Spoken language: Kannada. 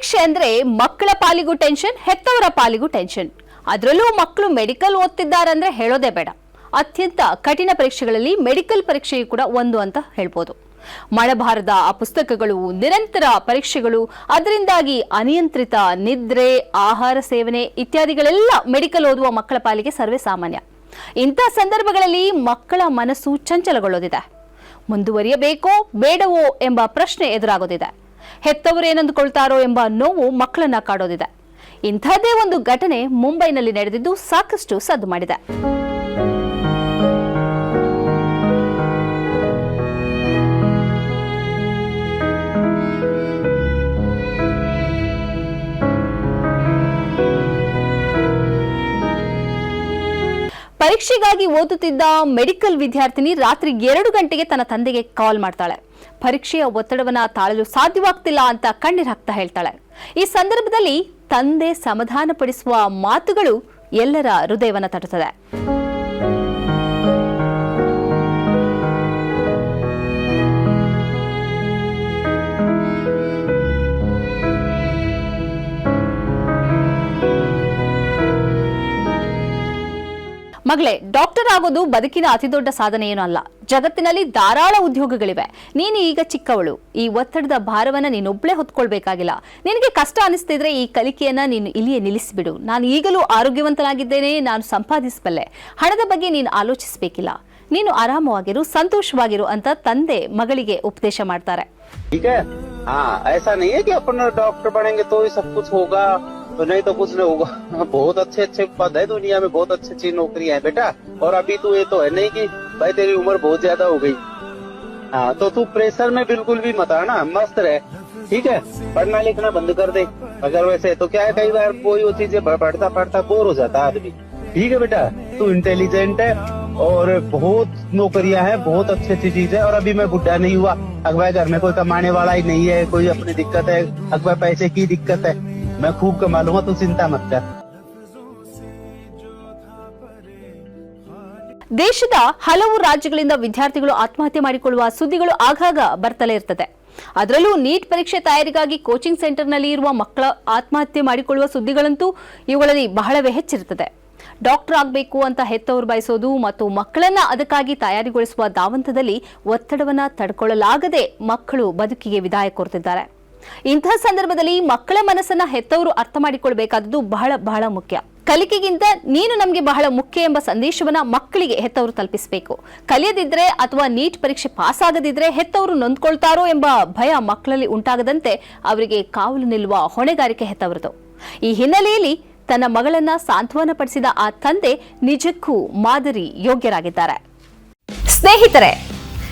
ಪರೀಕ್ಷೆ ಅಂದ್ರೆ ಮಕ್ಕಳ ಪಾಲಿಗೂ ಟೆನ್ಷನ್ ಹೆತ್ತವರ ಪಾಲಿಗೂ ಟೆನ್ಷನ್ ಅದರಲ್ಲೂ ಮಕ್ಕಳು ಮೆಡಿಕಲ್ ಓದ್ತಿದ್ದಾರಂದ್ರೆ ಹೇಳೋದೇ ಬೇಡ. ಅತ್ಯಂತ ಕಠಿಣ ಪರೀಕ್ಷೆಗಳಲ್ಲಿ ಮೆಡಿಕಲ್ ಪರೀಕ್ಷೆಯು ಕೂಡ ಒಂದು ಅಂತ ಹೇಳ್ಬೋದು. ಮಳೆಬಾರದ ಆ ಪುಸ್ತಕಗಳು ನಿರಂತರ ಪರೀಕ್ಷೆಗಳು, ಅದರಿಂದಾಗಿ ಅನಿಯಂತ್ರಿತ ನಿದ್ರೆ, ಆಹಾರ ಸೇವನೆ ಇತ್ಯಾದಿಗಳೆಲ್ಲ ಮೆಡಿಕಲ್ ಓದುವ ಮಕ್ಕಳ ಪಾಲಿಗೆ ಸರ್ವೇ ಸಾಮಾನ್ಯ. ಇಂಥ ಸಂದರ್ಭಗಳಲ್ಲಿ ಮಕ್ಕಳ ಮನಸ್ಸು ಚಂಚಲಗೊಳ್ಳೋದಿದೆ. ಮುಂದುವರಿಯಬೇಕೋ, ಬೇಡವೋ ಎಂಬ ಪ್ರಶ್ನೆ ಎದುರಾಗೋದಿದೆ. ಹೆತ್ತವರು ಏನಂದುಕೊಳ್ತಾರೋ ಎಂಬ ನೋವು ಮಕ್ಕಳನ್ನ ಕಾಡೋದಿದೆ. ಇಂಥದ್ದೇ ಒಂದು ಘಟನೆ ಮುಂಬೈನಲ್ಲಿ ನಡೆದಿದ್ದು ಸಾಕಷ್ಟು ಸದ್ದು ಮಾಡಿದೆ. ಪರೀಕ್ಷೆಗಾಗಿ ಓದುತ್ತಿದ್ದ ಮೆಡಿಕಲ್ ವಿದ್ಯಾರ್ಥಿನಿ ರಾತ್ರಿ ಎರಡು ಗಂಟೆಗೆ ತನ್ನ ತಂದೆಗೆ ಕಾಲ್ ಮಾಡ್ತಾಳೆ. ಪರೀಕ್ಷೆಯ ಒತ್ತಡವನ್ನ ತಾಳಲು ಸಾಧ್ಯವಾಗ್ತಿಲ್ಲ ಅಂತ ಕಣ್ಣೀರ್ ಹಾಕ್ತಾ ಹೇಳ್ತಾಳೆ. ಈ ಸಂದರ್ಭದಲ್ಲಿ ತಂದೆ ಸಮಾಧಾನಪಡಿಸುವ ಮಾತುಗಳು ಎಲ್ಲರ ಹೃದಯವನ್ನ ತಟ್ಟುತ್ತದೆ. ಮಗಳೇ ಡಾಕ್ಟರ್ ಆಗೋದು ಬದುಕಿನ ಅತಿದೊಡ್ಡ ಸಾಧನೆ ಏನೂ ಅಲ್ಲ. ಜಗತ್ತಿನಲ್ಲಿ ಧಾರಾಳ ಉದ್ಯೋಗಗಳಿವೆ. ನೀನು ಈಗ ಚಿಕ್ಕವಳು. ಈ ಒತ್ತಡದ ಭಾರವನ್ನ ನೀನೊಬ್ಳೆ ಹೊತ್ಕೊಳ್ಬೇಕಾಗಿಲ್ಲ. ನಿನಗೆ ಕಷ್ಟ ಅನಿಸ್ತಿದ್ರೆ ಈ ಕಲಿಕೆಯನ್ನ ನೀನು ಇಲ್ಲಿಯೇ ನಿಲ್ಲಿಸಿಬಿಡು. ನಾನು ಈಗಲೂ ಆರೋಗ್ಯವಂತನಾಗಿದ್ದೇನೆ, ನಾನು ಸಂಪಾದಿಸಬಲ್ಲೆ. ಹಣದ ಬಗ್ಗೆ ನೀನು ಆಲೋಚಿಸಬೇಕಿಲ್ಲ. ನೀನು ಆರಾಮವಾಗಿರು, ಸಂತೋಷವಾಗಿರು ಅಂತ ತಂದೆ ಮಗಳಿಗೆ ಉಪದೇಶ ಮಾಡ್ತಾರೆ. ठीक है हाँ है तो ही तो नहीं तो कुछ नहीं होगा। बहुत अच्छे अच्छे पद है दुनिया में, बहुत अच्छी अच्छी नौकरियाँ है बेटा। और अभी तू ये तो है नहीं कि भाई तेरी उम्र बहुत ज़्यादा हो गई। हाँ तो तू प्रेशर में बिल्कुल भी मत आना, मस्त रहे। ठीक है? पढ़ना लिखना बंद कर दे। अगर वैसे तो क्या है, कई बार कोई वो चीज़ें पढ़ता पढ़ता बोर हो जाता है आदमी। ठीक है बेटा? तू इंटेलिजेंट है और बहुत नौकरियाँ हैं, बहुत अच्छी अच्छी चीज़ है। और अभी मैं बुढ़ा नहीं हुआ। अगवा घर में कोई कमाने वाला ही नहीं है, कोई अपनी दिक्कत है। अगवा पैसे की दिक्कत है। मैं खूब कमा लूंगा तू चिंता मत कर ದೇಶದ ಹಲವು ರಾಜ್ಯಗಳಿಂದ ವಿದ್ಯಾರ್ಥಿಗಳು ಆತ್ಮಹತ್ಯೆ ಮಾಡಿಕೊಳ್ಳುವ ಸುದ್ದಿಗಳು ಆಗಾಗ ಬರ್ತಲೇ ಇರ್ತದೆ ಅದರಲ್ಲೂ ನೀಟ್ ಪರೀಕ್ಷೆ ತಯಾರಿಗಾಗಿ ಕೋಚಿಂಗ್ ಸೆಂಟರ್ನಲ್ಲಿ ಇರುವ ಮಕ್ಕಳ ಆತ್ಮಹತ್ಯೆ ಮಾಡಿಕೊಳ್ಳುವ ಸುದ್ದಿಗಳಂತೂ ಇವುಗಳಲ್ಲಿ ಬಹಳವೇ ಹೆಚ್ಚಿರುತ್ತದೆ ಡಾಕ್ಟರ್ ಆಗಬೇಕು ಅಂತ ಹೆತ್ತವರು ಬಯಸೋದು ಮತ್ತು ಮಕ್ಕಳನ್ನ ಅದಕ್ಕಾಗಿ ತಯಾರಿಗೊಳಿಸುವ ದಾವಂತದಲ್ಲಿ ಒತ್ತಡವನ್ನ ತಡ್ಕೊಳ್ಳಲಾಗದೆ ಮಕ್ಕಳು ಬದುಕಿಗೆ ವಿದಾಯ ಕೋರುತ್ತಿದ್ದಾರೆ ಇಂತಹ ಸಂದರ್ಭದಲ್ಲಿ ಮಕ್ಕಳ ಮನಸ್ಸನ್ನ ಹೆತ್ತವರು ಅರ್ಥ ಮಾಡಿಕೊಳ್ಬೇಕಾದದ್ದು ಬಹಳ ಬಹಳ ಮುಖ್ಯ. ಕಲಿಕೆಗಿಂತ ನೀನು ನಮಗೆ ಬಹಳ ಮುಖ್ಯ ಎಂಬ ಸಂದೇಶವನ್ನ ಮಕ್ಕಳಿಗೆ ಹೆತ್ತವರು ತಲುಪಿಸಬೇಕು. ಕಲಿಯದಿದ್ರೆ ಅಥವಾ ನೀಟ್ ಪರೀಕ್ಷೆ ಪಾಸ್ ಆಗದಿದ್ರೆ ಹೆತ್ತವರು ನೊಂದ್ಕೊಳ್ತಾರೋ ಎಂಬ ಭಯ ಮಕ್ಕಳಲ್ಲಿ ಉಂಟಾಗದಂತೆ ಅವರಿಗೆ ಕಾವಲು ನಿಲ್ಲುವ ಹೊಣೆಗಾರಿಕೆ ಹೆತ್ತವರದು. ಈ ಹಿನ್ನೆಲೆಯಲ್ಲಿ ತನ್ನ ಮಗಳನ್ನ ಸಾಂತ್ವನ ಪಡಿಸಿದ ಆ ತಂದೆ ನಿಜಕ್ಕೂ ಮಾದರಿ ಯೋಗ್ಯರಾಗಿದ್ದಾರೆ. ಸ್ನೇಹಿತರೆ